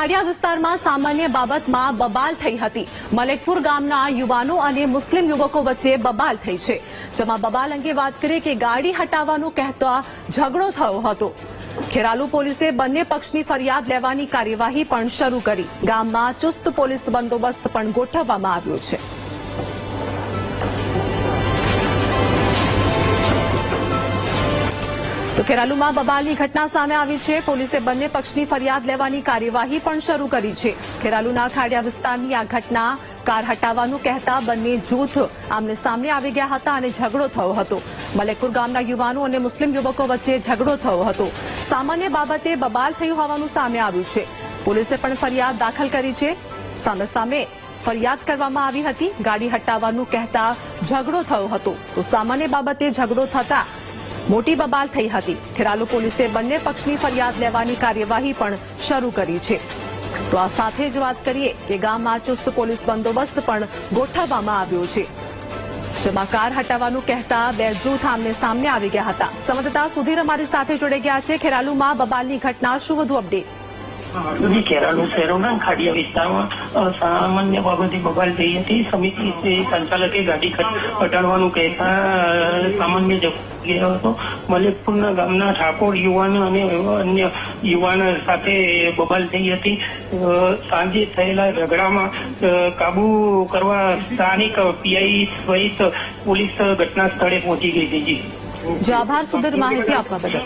ખાડિયા વિસ્તારમાં સામાન્ય બાબતમાં બબાલ થઈ હતી. મલેકપુર ગામના યુવાનો અને મુસ્લિમ યુવકો વચ્ચે બબાલ થઈ છે. જેમાં બબાલ અંગે વાત કરીએ કે ગાડી હટાવવાનું કહેતા ઝઘડો થયો હતો. ખેરાલુ પોલીસે બંને પક્ષની ફરિયાદ લેવાની કાર્યવાહી પણ શરૂ કરી. ગામમાં ચુસ્ત પોલીસ બંદોબસ્ત પણ ગોઠવવામાં આવ્યો છે. તો ખેરાલુમાં બબાલની ઘટના સામે આવી છે. પોલીસે બંને પક્ષની ફરિયાદ લેવાની કાર્યવાહી પણ શરૂ કરી છે. ખેરાલુના ખાડિયા વિસ્તારની આ ઘટના કાર હટાવવાનું કહેતા બંને જૂથ આમને સામે આવી ગયા હતા અને ઝઘડો થયો હતો. મલેકપુર ગામના યુવાનો અને મુસ્લિમ યુવકો વચ્ચે ઝઘડો થયો હતો. સામાન્ય બાબતે બબાલ થયું હોવાનું સામે આવ્યું છે. પોલીસે પણ ફરિયાદ દાખલ કરી છે. સામે સામે ફરિયાદ કરવામાં આવી હતી. ગાડી હટાવવાનું કહેતા ઝઘડો થયો હતો. તો સામાન્ય બાબતે ઝઘડો થતા મોટી બબાલ થઈ હતી. ખેરાલુ પોલીસે બંને પક્ષની ફરિયાદ લેવાની કાર્યવાહી પણ શરૂ કરી છે. તો આ સાથે જ વાત કરીએ કે ગામમાં ચુસ્ત પોલીસ બંદોબસ્ત પણ ગોઠવવામાં આવ્યો છે. જેમાં કાર હટાવવાનું કહેતા બે જૂથ આમને સામને આવી ગયા હતા. સંવાદદાતા સુધીર અમારી સાથે જોડાઈ ગયા છે. ખેરાલુમાં બબાલની ઘટના શું વધુ અપડેટ જી, કેરાનું શહેરોના ખાડિયા વિસ્તારમાં સામાન્ય બાબતે બબાલ થઈ હતી. સમિતિ સંચાલકે ગાડી હટાડવાનું કહેતા સામાન્ય ગયો હતો. મલિકપુરના ગામના ઠાકોર યુવાન અને અન્ય યુવાન સાથે બબાલ થઈ હતી. સાંજે થયેલા ઝઘડામાં કાબુ કરવા સ્થાનિક પીઆઈ સહિત પોલીસ ઘટના સ્થળે પહોંચી ગઈ હતી. જો આભાર, સુધીર માહિતી આપવા બદલ.